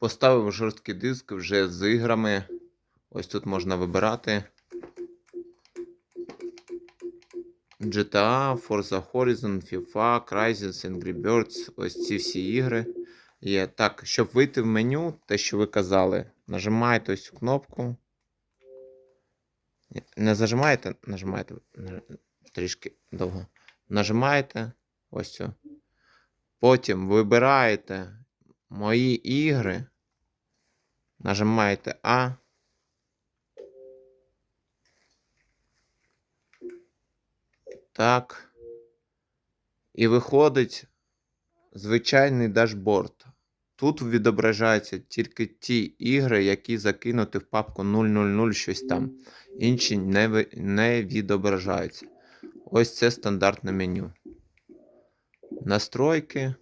Поставив жорсткий диск вже з іграми. Ось тут можна вибирати. GTA, Forza Horizon, FIFA, Crysis, Angry Birds. Ось ці всі ігри є. Так, щоб вийти в меню, те, що ви казали, нажимаєте ось цю кнопку. Не зажимаєте, нажимаєте трішки довго. Нажимаєте ось цю. Потім вибираєте мої ігри. Нажимаєте А. Так. І виходить звичайний дашборд. Тут відображаються тільки ті ігри, які закинуті в папку 000 щось там. Інші не, не відображаються. Ось це стандартне меню. Настройки.